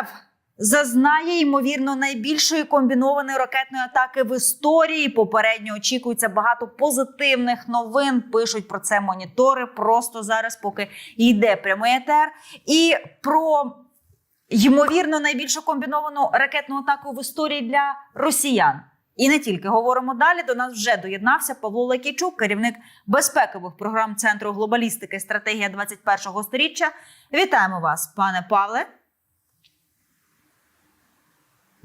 РФ зазнає ймовірно найбільшої комбінованої ракетної атаки в історії. Попередньо очікується багато позитивних новин. Пишуть про це монітори просто зараз, поки йде прямий етер. І про ймовірно найбільшу комбіновану ракетну атаку в історії для росіян. І не тільки говоримо далі. До нас вже доєднався Павло Лакійчук, керівник безпекових програм Центру глобалістики стратегія 21-го сторіччя. Вітаємо вас, пане Павле.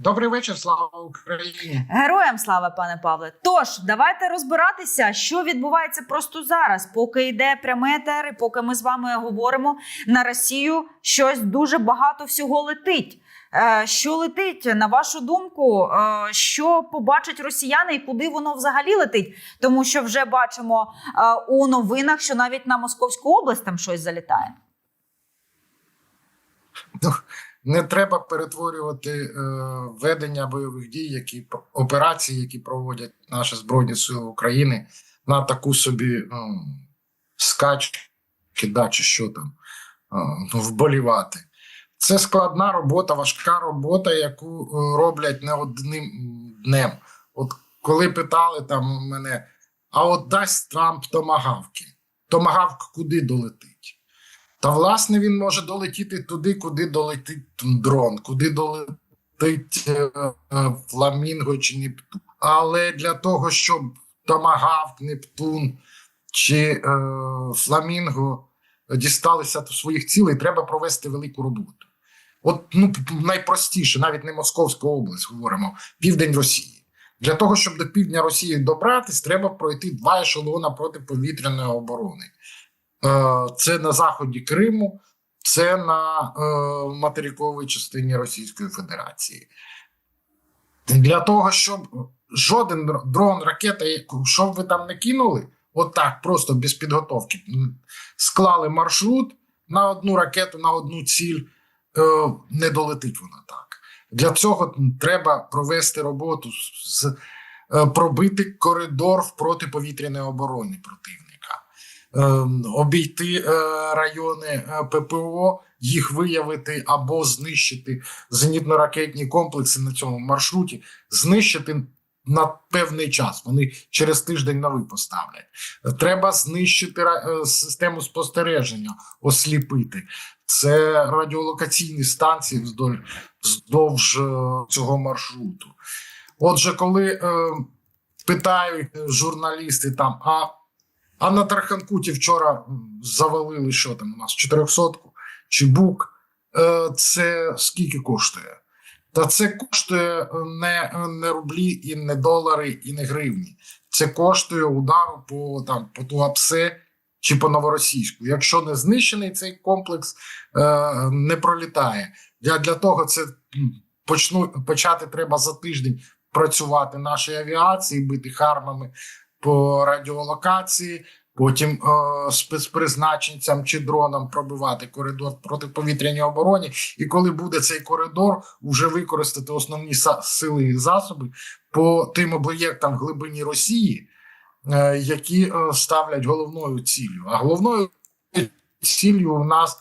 Добрий вечір, слава Україні. Героям слава, пане Павле. Тож давайте розбиратися, що відбувається просто зараз, поки йде прямий етер, і поки ми з вами говоримо на Росію, щось дуже багато всього летить. Е, Що летить, на вашу думку, е, що побачать росіяни і куди воно взагалі летить? Тому що вже бачимо е, у новинах, що навіть на Московську область там щось залітає. Ну, не треба перетворювати е, ведення бойових дій, які операції, які проводять наші збройні сили України, на таку собі е, скач, да, чи що там е, вболівати. Це складна робота, важка робота, яку е, роблять не одним днем. От коли питали там мене, а от дасть Трамп томагавки, томагавк куди долетить? Та власне він може долетіти туди, куди долетить дрон, куди долетить е, е, фламінго чи Нептун. Але для того, щоб Томагавк, Нептун чи е, Фламінго дісталися до своїх цілей, треба провести велику роботу. От ну найпростіше, навіть не Московська область, говоримо, південь Росії. Для того, щоб до півдня Росії добратись, треба пройти два ешелона протиповітряної оборони. Е, Це на заході Криму, це на е, материковій частині Російської Федерації. Для того, щоб жоден дрон, ракета, що б ви там не кинули, отак, просто без підготовки, склали маршрут на одну ракету, на одну ціль, е, не долетить вона так. Для цього треба провести роботу з пробити коридор в протиповітряної оборони противника. Е, обійти е, райони е, ППО, їх виявити або знищити зенітно-ракетні комплекси на цьому маршруті, знищити на певний час. Вони через тиждень новий поставлять. Треба знищити е, систему спостереження, осліпити. Це радіолокаційні станції вздовж, вздовж цього маршруту. Отже, коли е, питають журналісти там, а а на Тарханкуті вчора завалили що там у нас 400 чи бук. Е, Це скільки коштує? Та це коштує е, не, не рублі, і не долари, і не гривні. Це коштує удару по там по Туапсе чи по новоросійську. Якщо не знищений цей комплекс, е, не пролітає. Для, для того це почну почати треба за тиждень працювати нашій авіації, бити хармами по радіолокації, потім е, спецпризначенцям чи дронам пробивати коридор протиповітряній обороні. І коли буде цей коридор, вже використати основні сили і засоби по тим об'єктам в глибині Росії, е, які е, ставлять головною ціллю. А головною ціллю у нас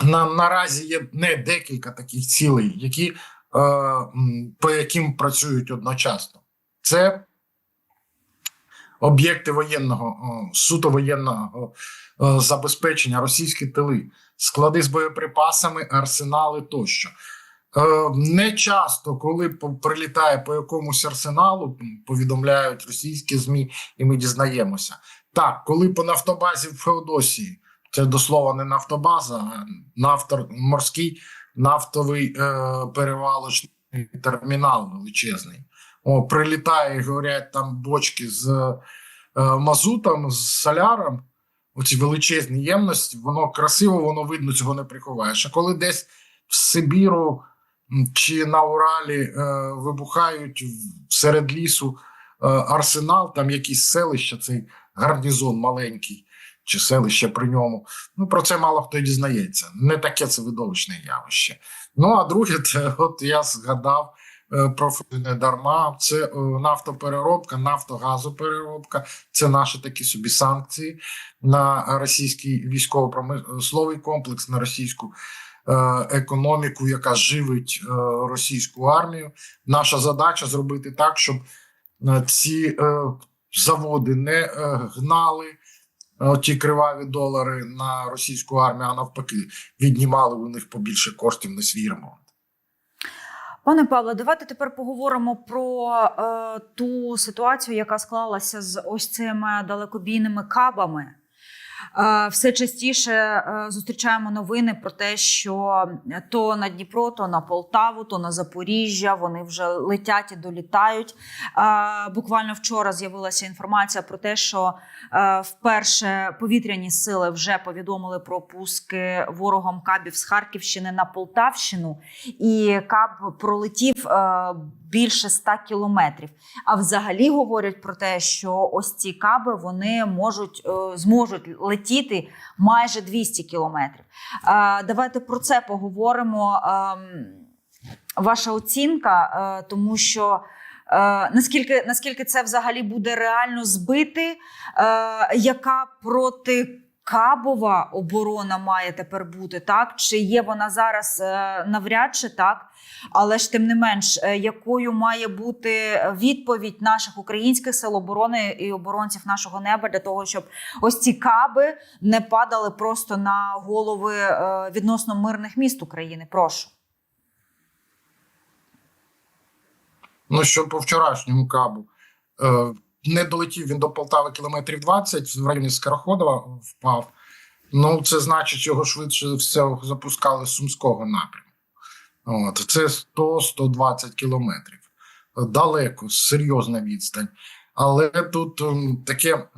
на, наразі є не декілька таких цілей, які, е, по яким працюють одночасно. Це об'єкти воєнного суто воєнного забезпечення, російські тили, склади з боєприпасами, арсенали тощо. Е, Не часто, коли прилітає по якомусь арсеналу, повідомляють російські змі, і ми дізнаємося. Так, коли по нафтобазі в Феодосії, це до слова не нафтобаза, а нафтор, морський нафтовий е, перевалочний термінал величезний. О, прилітає, і говорять, там бочки з мазутом, з соляром, оці величезні ємності, воно красиво, воно видно, цього не приховаєш. А коли десь в Сибіру чи на Уралі е, вибухають серед лісу е, арсенал, там якісь селища, цей гарнізон маленький, чи селище при ньому. Ну про це мало хто дізнається. Не таке це видовищне явище. Ну а друге, це от я згадав е, не дарма. Це е, нафтопереробка, нафтогазопереробка. Це наші такі собі санкції на російський військово-промисловий комплекс, на російську економіку, яка живить е, російську армію. Наша задача зробити так, щоб е, ці е, заводи не е, гнали е, ті криваві долари на російську армію, а навпаки, віднімали у них побільше коштів на свій ремонт. Пане Павло, давайте тепер поговоримо про е, ту ситуацію, яка склалася з ось цими далекобійними кабами. Е, все частіше е, зустрічаємо новини про те, що то на Дніпро, то на Полтаву, то на Запоріжжя вони вже летять і долітають. Е, буквально вчора з'явилася інформація про те, що вперше повітряні сили вже повідомили про пуски ворогом кабів з Харківщини на Полтавщину, і каб пролетів більше 100 кілометрів. А взагалі говорять про те, що ось ці каби вони можуть е, зможуть летіти майже 200 кілометрів. Е, Давайте про це поговоримо. Ем, Ваша оцінка, е, тому що. Наскільки, наскільки це взагалі буде реально збити? Яка протикабова оборона має тепер бути? Так? Чи є вона зараз е, навряд чи так? Але ж тим не менш, е, якою має бути відповідь наших українських сил оборони і оборонців нашого неба для того, щоб ось ці каби не падали просто на голови е, відносно мирних міст України? Прошу. Ну, що по вчорашньому кабу не долетів він до Полтави кілометрів 20, в районі Скороходова впав. Ну, це значить, його швидше всього запускали з Сумського напрямку. От, це 100-120 кілометрів. Далеко, серйозна відстань. Але тут м, таке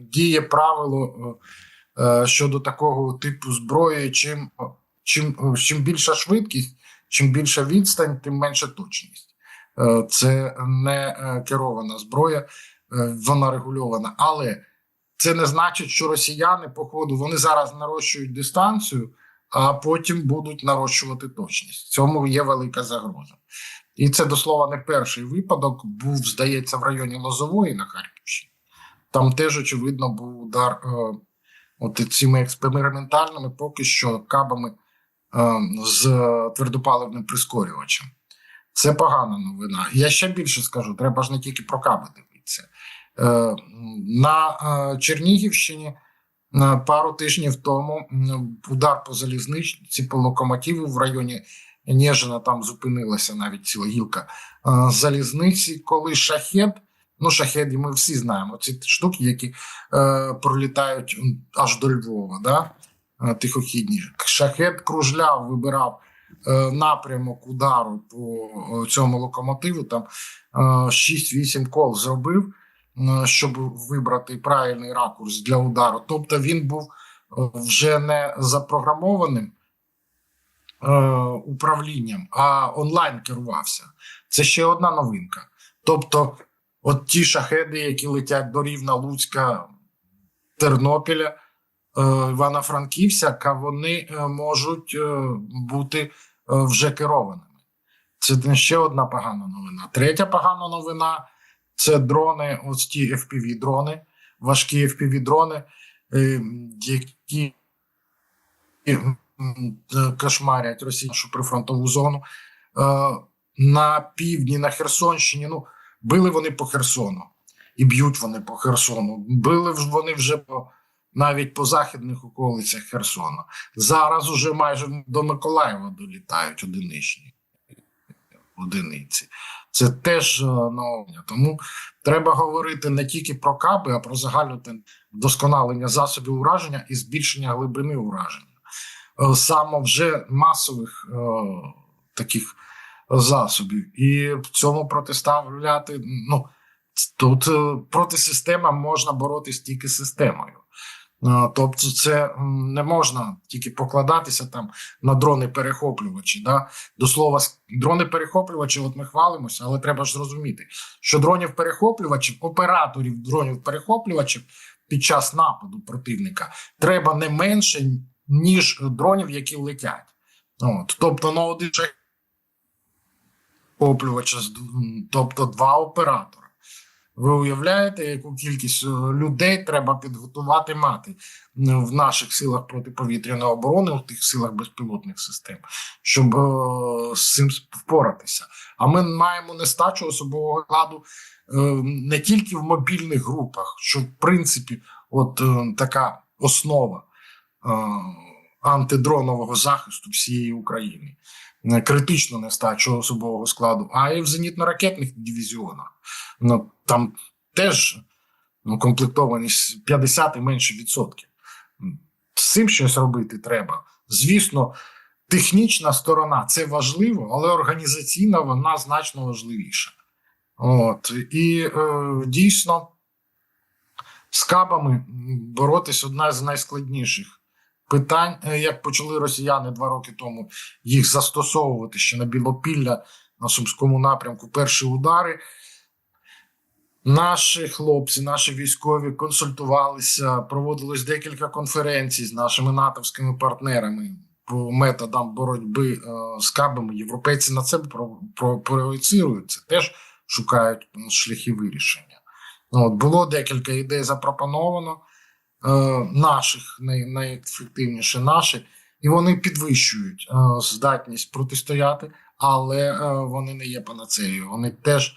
діє правило е, е, щодо такого типу зброї. Чим, чим, чим більша швидкість, чим більша відстань, тим менша точність. Е, Це не е, керована зброя, е, вона регульована. Але це не значить, що росіяни, по ходу, вони зараз нарощують дистанцію, а потім будуть нарощувати точність. Цьому є велика загроза. І це до слова не перший випадок. Був, здається, в районі Лозової на Харківщині. Там теж, очевидно, був удар е, от цими експериментальними, поки що кабами е, з твердопаливним прискорювачем. Це погана новина. Я ще більше скажу: треба ж не тільки про каби дивитися. Е, на е, Чернігівщині е, пару тижнів тому удар по залізничці, по локомотиву в районі Нежина, там зупинилася навіть ціла гілка залізниці, коли шахет. Ну, шахеди, ми всі знаємо. Ці штуки, які е, пролітають аж до Львова, да? тихохідні. Шахет кружляв, вибирав напрямок удару по е, цьому локомотиву. Там е, 6-8 кол зробив, е, щоб вибрати правильний ракурс для удару. Тобто він був е, вже не запрограмованим е, управлінням, а онлайн керувався. Це ще одна новинка. Тобто, от ті шахеди, які летять до Рівна, Луцька, Тернопіля, е, Івано-Франківська, вони е, можуть е, бути е, вже керованими. Це не ще одна погана новина. Третя погана новина це дрони, ось ті FPV-дрони, важкі FPV-дрони, е, які е, кошмарять російську прифронтову зону. Е, На півдні, на Херсонщині, ну, били вони по Херсону і б'ють вони по Херсону. Били вони вже по, навіть по західних околицях Херсона. Зараз уже майже до Миколаєва долітають одиничні одиниці. Це теж е. Тому треба говорити не тільки про каби, а про загальне вдосконалення засобів ураження і збільшення глибини ураження. Е, Саме вже масових е, таких засобів. І в цьому протиставляти. Ну, тут е, проти системи можна боротись тільки системою. Тобто, це не можна тільки покладатися там на дрони перехоплювачі. Да? До слова, дрони перехоплювачі, от ми хвалимося, але треба ж зрозуміти, що дронів перехоплювачів, операторів дронів перехоплювачів під час нападу противника треба не менше, ніж дронів, які летять. От, тобто на один з д- м, тобто два оператора. Ви уявляєте, яку кількість е, людей треба підготувати мати в наших силах протиповітряної оборони, в тих силах безпілотних систем, щоб е, з цим впоратися. А ми маємо нестачу особового складу е, не тільки в мобільних групах, що в принципі, от е, така основа е, антидронового захисту всієї України. Не Критично нестачу особового складу, а і в зенітно-ракетних дивізіонах. Ну там теж ну, комплектованість 50 і менше відсотків. З цим щось робити треба. Звісно, технічна сторона це важливо, але організаційна вона значно важливіша. От і е, дійсно з кабами боротись одна з найскладніших питань. Е, Як почали росіяни два роки тому їх застосовувати ще на Білопілля на Сумському напрямку, перші удари. Наші хлопці, наші військові консультувалися, проводилось декілька конференцій з нашими натовськими партнерами по методам боротьби е, з кабами. Європейці на це про, про, це теж шукають шляхи вирішення. Ну, От, було декілька ідей запропоновано наших, най, найефективніше наші, і вони підвищують е, здатність протистояти, але е, вони не є панацеєю. Вони теж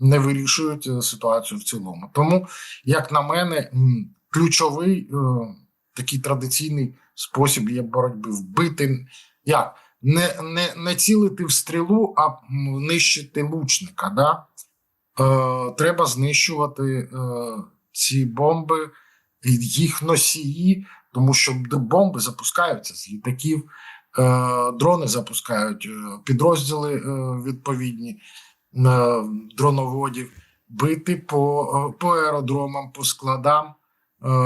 не вирішують е, ситуацію в цілому. Тому, як на мене, ключовий е, такий традиційний спосіб є боротьби вбити як не, не, не цілити в стрілу, а нищити лучника. Да? Е, треба знищувати е, ці бомби, їх носії, тому що бомби запускаються з літаків, е, дрони запускають е, підрозділи е, відповідні дроноводів, бити по, по аеродромам, по складам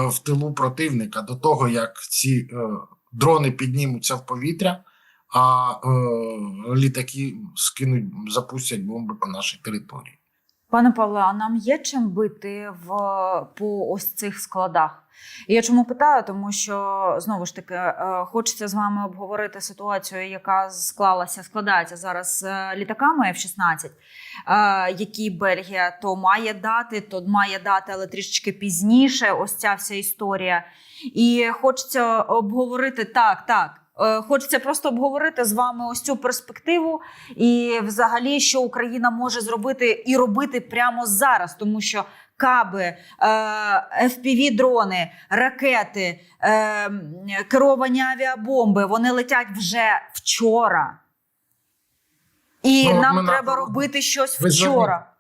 в тилу противника до того, як ці дрони піднімуться в повітря, а е, літаки скинуть, запустять бомби по нашій території. Пане Павле, а нам є чим бити в по ось цих складах? І я чому питаю? Тому що знову ж таки е, хочеться з вами обговорити ситуацію, яка склалася, складається зараз з літаками F-16, е, які Бельгія то має дати, то має дати, але трішечки пізніше. Ось ця вся історія. І хочеться обговорити так, так. Е, Хочеться просто обговорити з вами ось цю перспективу і взагалі, що Україна може зробити і робити прямо зараз, тому що каби, е, fpv дрони ракети, е, керовані авіабомби вони летять вже вчора. І Ну, нам треба на- робити щось Ви вчора.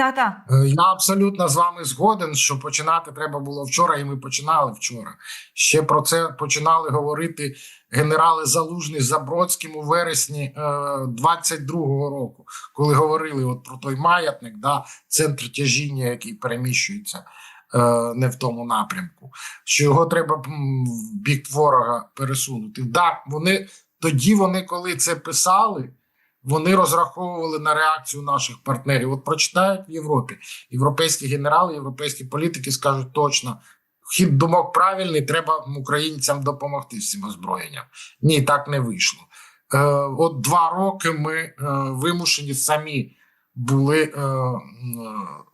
Та-та. Е, Я абсолютно з вами згоден, що починати треба було вчора, і ми починали вчора. Ще про це починали говорити генерали Залужний Забродським у вересні е, 22-го року, коли говорили от про той маятник, да, центр тяжіння, який переміщується е, не в тому напрямку, що його треба в бік ворога пересунути. Да, вони тоді вони, коли це писали. Вони розраховували на реакцію наших партнерів. От прочитають в Європі. Європейські генерали, європейські політики скажуть точно. Хід думок правильний, треба українцям допомогти з цим озброєнням. Ні, так не вийшло. Е, от два роки ми е, вимушені самі були е, м,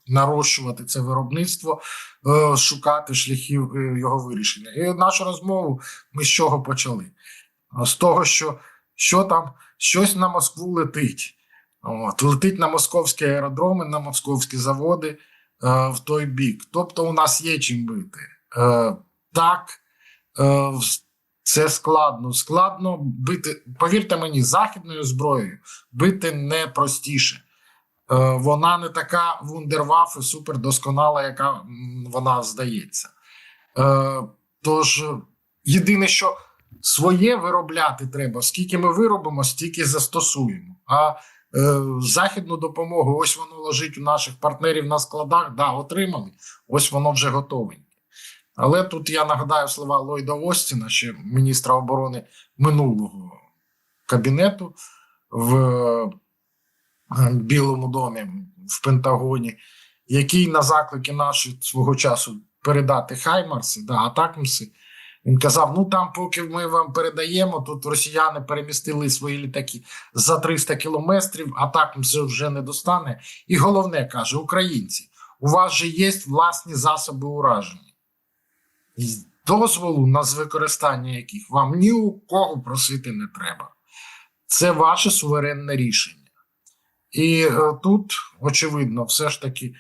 нарощувати це виробництво, е, шукати шляхів е, його вирішення. І нашу розмову ми з чого почали? З того, що, що там щось на Москву летить. От, летить на московські аеродроми, на московські заводи е, в той бік. Тобто, у нас є чим бити. Е, так, е, це складно. Складно бити, повірте мені, західною зброєю бити не простіше. Е, вона не така вундерваф і супердосконала, яка вона здається. Е, тож, єдине, що своє виробляти треба. Скільки ми виробимо, стільки застосуємо. А е, західну допомогу, ось воно лежить у наших партнерів на складах. Да, отримали, ось воно вже готове. Але тут я нагадаю слова Ллойда Остіна, ще міністра оборони минулого кабінету в е, Білому домі в Пентагоні, який на заклики наші свого часу передати Хаймарси, да, Атакмси, він казав: ну там, поки ми вам передаємо, тут росіяни перемістили свої літаки за 300 кілометрів, а так вже не достане. І головне каже: українці, у вас же є власні засоби ураження. І дозволу на використання яких вам ні у кого просити не треба. Це ваше суверенне рішення. І е, тут, очевидно, все ж таки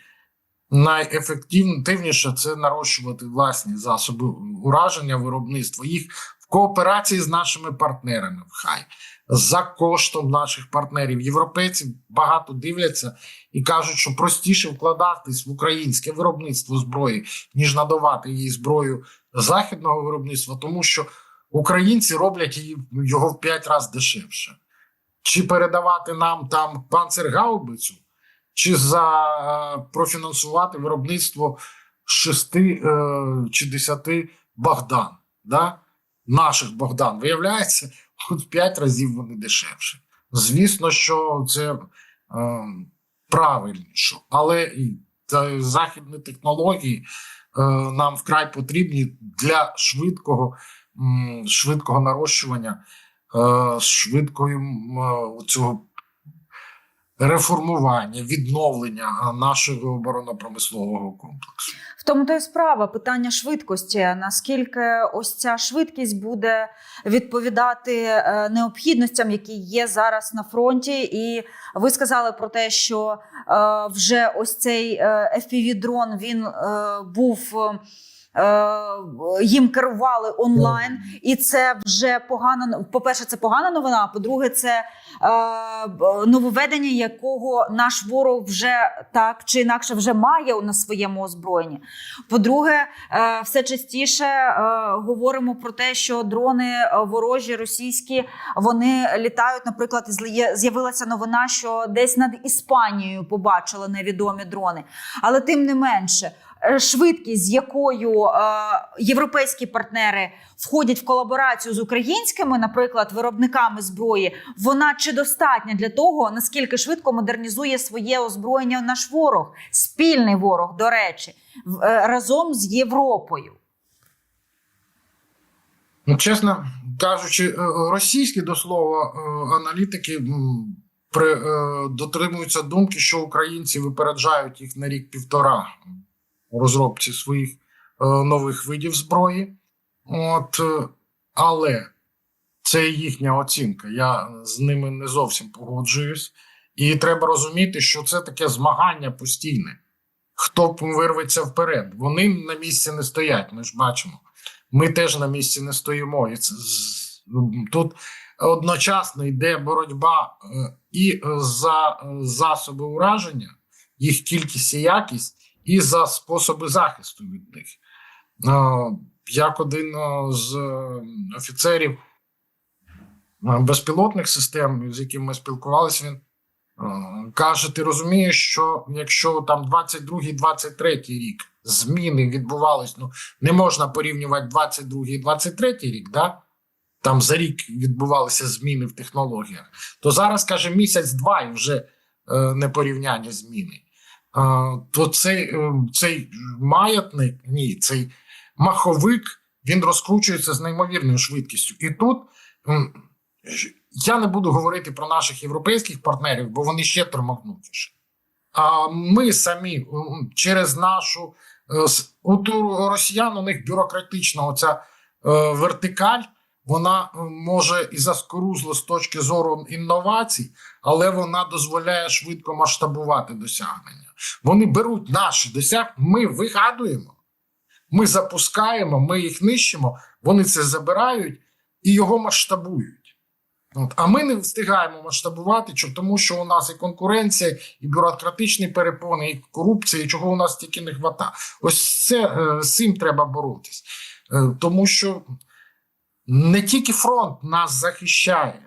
найефективніше це нарощувати власні засоби ураження, виробництва їх в кооперації з нашими партнерами. Хай за коштом наших партнерів. Європейці багато дивляться і кажуть, що простіше вкладатись в українське виробництво зброї, ніж надавати їй зброю західного виробництва, тому що українці роблять її його в 5 разів дешевше. Чи передавати нам там панцергаубицю, чи за е, профінансувати виробництво шести е, чи десяти Богдан, да? наших Богдан. Виявляється, в п'ять разів вони дешевше. Звісно, що це е, правильніше, але та західні технології е, нам вкрай потрібні для швидкого, м, швидкого нарощування, е, швидкої м, е, цього реформування, відновлення нашого оборонно-промислового комплексу. В тому то й справа питання швидкості. Наскільки ось ця швидкість буде відповідати е, необхідностям, які є зараз на фронті? І ви сказали про те, що е, вже ось цей е, FPV-дрон він е, був. Е, Їм керували онлайн, і це вже погана. По-перше, це погана новина. а По-друге, це е, нововведення, якого наш ворог вже так чи інакше вже має на своєму озброєнні. По-друге, е, все частіше е, говоримо про те, що дрони ворожі російські вони літають. Наприклад, з'явилася новина, що десь над Іспанією побачили невідомі дрони. Але тим не менше, швидкість, з якою е, європейські партнери входять в колаборацію з українськими, наприклад, виробниками зброї, вона чи достатня для того, наскільки швидко модернізує своє озброєння наш ворог, спільний ворог, до речі, е, разом з Європою. Ну, чесно кажучи, е, російські до слова е, аналітики при, е, дотримуються думки, що українці випереджають їх на рік-півтора у розробці своїх е, нових видів зброї. От, е, але це їхня оцінка. Я з ними не зовсім погоджуюсь. І треба розуміти, що це таке змагання постійне. Хто вирветься вперед? Вони на місці не стоять. Ми ж бачимо. Ми теж на місці не стоїмо. І це з- тут одночасно йде боротьба е, і за засоби ураження, їх кількість і якість, і за способи захисту від них. Як один з е, офіцерів безпілотних систем, з яким ми спілкувалися, він каже: ти розумієш, що якщо там 22-23 рік зміни відбувались, ну не можна порівнювати 22 і 23 рік, да? там за рік відбувалися зміни в технологіях, то зараз каже місяць-два і вже е, непорівняння зміни. То цей, е, цей маятник, ні, цей маховик він розкручується з неймовірною швидкістю. І тут я не буду говорити про наших європейських партнерів, бо вони ще тормогнутіші. А ми самі через нашу е, у росіян у них бюрократична оця е, вертикаль. Вона е, може і заскорузла з точки зору інновацій, але вона дозволяє швидко масштабувати досягнення. Вони беруть наші досягнення, ми вигадуємо, ми запускаємо, ми їх нищимо, вони це забирають і його масштабують. От. А ми не встигаємо масштабувати, тому що у нас і конкуренція, і бюрократичні перепони, і корупція, і чого у нас тільки не хвата. Ось це е, з цим треба боротись. Е, тому що не тільки фронт нас захищає.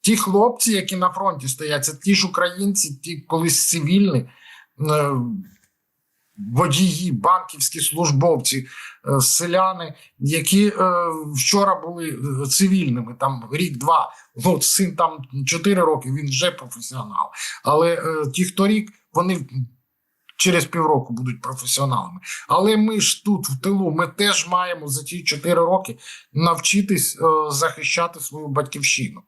Ті хлопці, які на фронті стоять, це ті ж українці, ті колись цивільні, е, водії, банківські службовці, е, селяни, які е, вчора були цивільними, там рік-два. Ну, син там 4 роки, він вже професіонал. Але ті, хто рік, вони через півроку будуть професіоналами. Але ми ж тут, в тилу, ми теж маємо за ті 4 роки навчитись е, захищати свою батьківщину.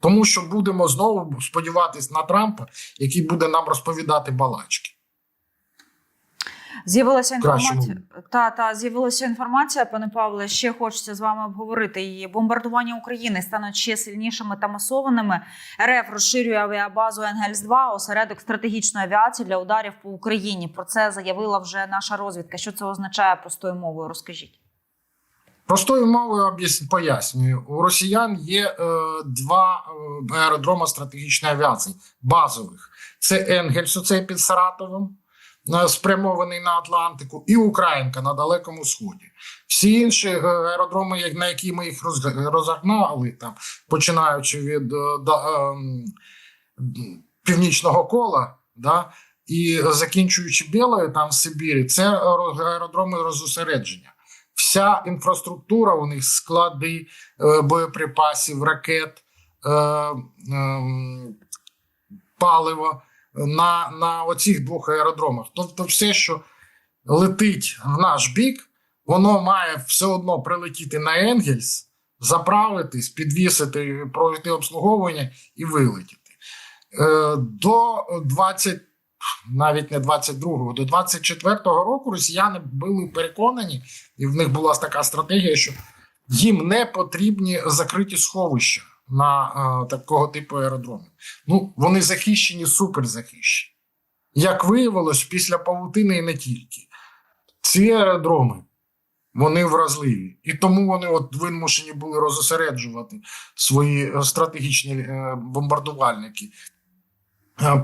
Тому що будемо знову сподіватись на Трампа, який буде нам розповідати балачки. З'явилася інформація. Та та з'явилася інформація, пане Павле. Ще хочеться з вами обговорити її. Бомбардування України стануть ще сильнішими та масованими. РФ розширює авіабазу Енгельс 2 осередок стратегічної авіації для ударів по Україні. Про це заявила вже наша розвідка. Що це означає простою мовою? Розкажіть. Простою мовою пояснюю. У росіян є е, два е, аеродроми стратегічної авіації базових. Це Енгельс, оцей під Саратовом, е, спрямований на Атлантику, і Українка на Далекому Сході. Всі інші е, аеродроми, на які ми їх роз- розогнали, там, починаючи від е, да, ем, північного кола, да, і закінчуючи Білою, там в Сибірі, це аеродроми розосередження. Вся інфраструктура, у них склади е, боєприпасів, ракет, е, паливо на, на оцих двох аеродромах. Тобто, все, що летить в наш бік, воно має все одно прилетіти на Енгельс, заправитись, підвісити, пройти обслуговування і вилетіти. Е, До 20, навіть не 22-го, до 24-го року росіяни були переконані, і в них була така стратегія, що їм не потрібні закриті сховища на е, такого типу аеродромів. Ну, вони захищені, супер захищені. Як виявилось, після павутини і не тільки. Ці аеродроми вони вразливі. І тому вони от вимушені були розосереджувати свої е, стратегічні е, бомбардувальники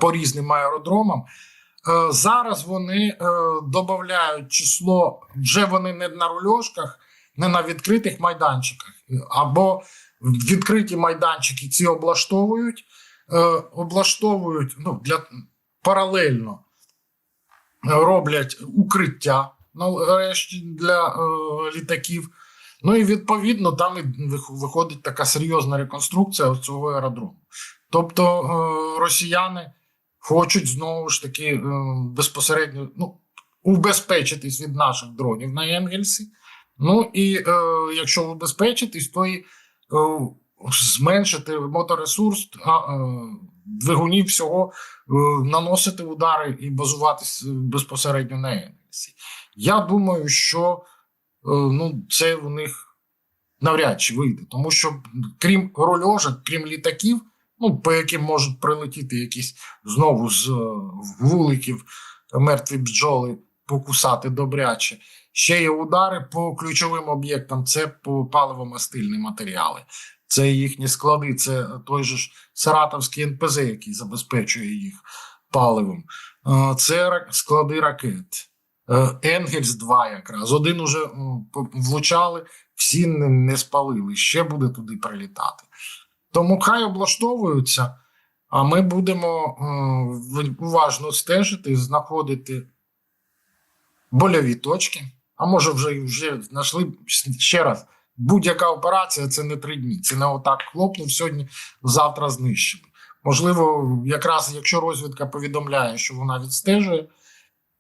по різним аеродромам. Зараз вони додають число, вже вони не на рульошках, не на відкритих майданчиках, або відкриті майданчики ці облаштовують, е, облаштовують ну, для паралельно е, роблять укриття нарешті для е, літаків. Ну і відповідно там і виходить така серйозна реконструкція цього аеродрому. Тобто е, росіяни хочуть знову ж таки е, безпосередньо ну, убезпечитись від наших дронів на Енгельсі. Ну і е, якщо убезпечитись, то і зменшити моторесурс е, двигунів всього, е, наносити удари і базуватись безпосередньо на Енгельсі. Я думаю, що е, ну, це у них навряд чи вийде, тому що крім рольожок, крім літаків, ну, по яким можуть прилетіти якісь знову з е, вуликів мертві бджоли покусати добряче. Ще є удари по ключовим об'єктам, це по паливо-мастильні матеріали. Це їхні склади, це той же ж Саратовський НПЗ, який забезпечує їх паливом. Це склади ракет. Е, Енгельс 2 якраз. Один уже влучали, всі не, не спалили. Ще буде туди прилітати. Тому хай облаштовуються, а ми будемо е, уважно стежити, знаходити больові точки. А може, вже, вже знайшли ще раз. Будь-яка операція це не три дні. Це не отак хлопнув сьогодні, завтра знищили. Можливо, якраз якщо розвідка повідомляє, що вона відстежує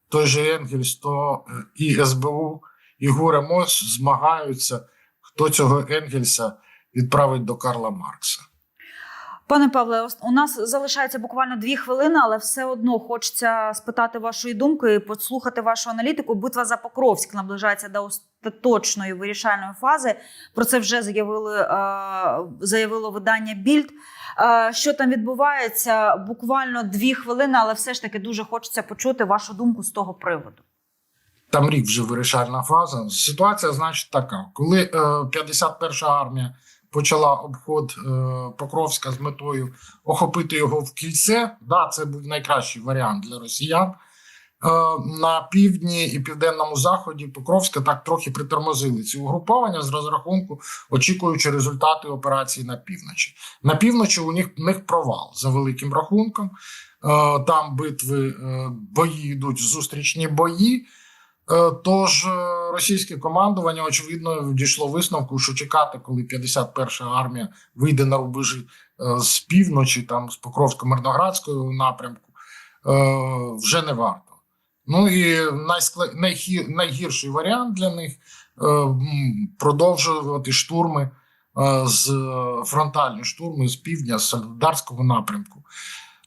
той же Енгельс, то е, і СБУ, і Гура Мос змагаються, хто цього Енгельса відправить до Карла Маркса. Пане Павле, у нас залишається буквально дві хвилини, але все одно хочеться спитати вашої думки і послухати вашу аналітику. Битва за Покровськ наближається до остаточної вирішальної фази. Про це вже заявили е, заявило видання Більд. Е, що там відбувається? Буквально дві хвилини, але все ж таки дуже хочеться почути вашу думку з того приводу. Там рік вже вирішальна фаза. Ситуація, значить, така: коли е, 51-ша армія почала обход е, Покровська з метою охопити його в кільце, да, це був найкращий варіант для росіян. Е, на півдні і південному заході Покровська так трохи притормозили ці угруповання з розрахунку, очікуючи результати операції на півночі. На півночі у них, них провал за великим рахунком. Е, там битви, бої йдуть, зустрічні бої. Е, Тож е, російське командування очевидно дійшло висновку, що чекати, коли 51-ша армія вийде на рубежі е, з півночі, там з Покровсько-Мирноградського напрямку, вже не варто. Ну і найскла... найгірший варіант для них продовжувати штурми з фронтальні штурми з півдня, з Солідарського напрямку.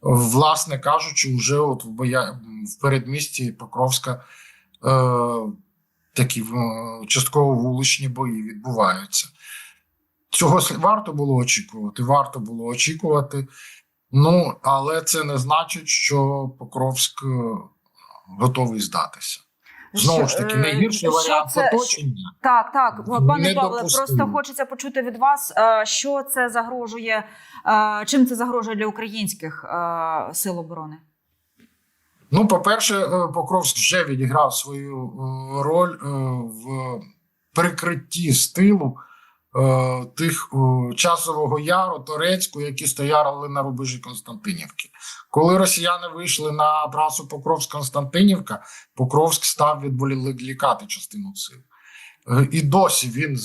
Власне кажучи, вже от в передмісті Покровська такі е, частково вуличні бої відбуваються. Цього варто було очікувати. Варто було очікувати. Ну, але це не значить, що Покровськ е, готовий здатися. Знову ж таки, е, найгірший що варіант це- оточення. Так, так, пане Павле, просто хочеться почути від вас, е, що це загрожує, е, чим це загрожує для українських е, сил оборони. Ну, по-перше, е, Покровськ вже відіграв свою е, роль е, в прикритті стилу тих часового яру Торецьку, які стояли на рубежі Константинівки. Коли росіяни вийшли на трасу Покровськ-Константинівка, Покровськ став відволікати частину сил. І досі він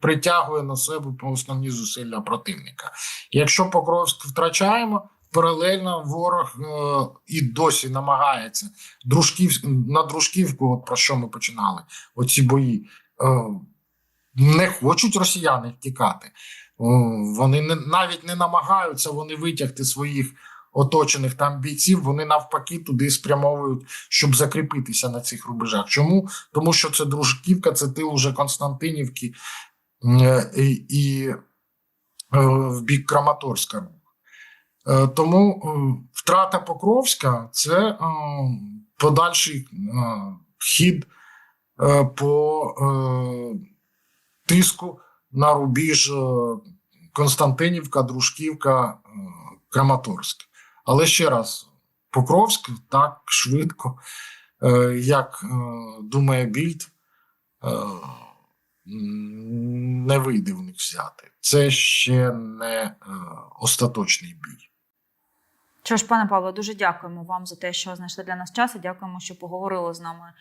притягує на себе основні зусилля противника. Якщо Покровськ втрачаємо, паралельно ворог е, і досі намагається дружків на дружківку, от про що ми починали, оці бої. Е, не хочуть росіяни втікати. Вони не, навіть не намагаються вони витягти своїх оточених там бійців. Вони навпаки туди спрямовують, щоб закріпитися на цих рубежах. Чому? Тому що це дружківка, це тил уже Константинівки е, і, і е, в бік Краматорська. Е, Тому е, втрата Покровська це е, подальший хід по тиску на рубіж Константинівка, Дружківка, Краматорськ. Але ще раз, Покровськ так швидко, як думає Більд, не вийде в них взяти. Це ще не остаточний бій. Що ж, пане Павло, дуже дякуємо вам за те, що знайшли для нас час. і Дякуємо, що поговорили з нами,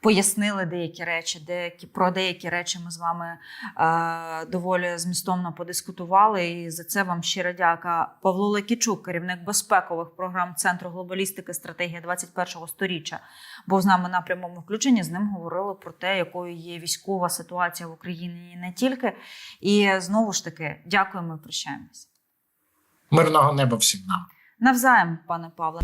пояснили деякі речі, деякі про деякі речі ми з вами е, доволі змістовно подискутували. І за це вам щира дяка. Павло Лекічук, керівник безпекових програм Центру глобалістики стратегія 21-го сторіччя, був з нами на прямому включенні. З ним говорили про те, якою є військова ситуація в Україні і не тільки. І знову ж таки, дякуємо і прощаємось. Мирного неба всім нам. Навзаєм, пане Павле.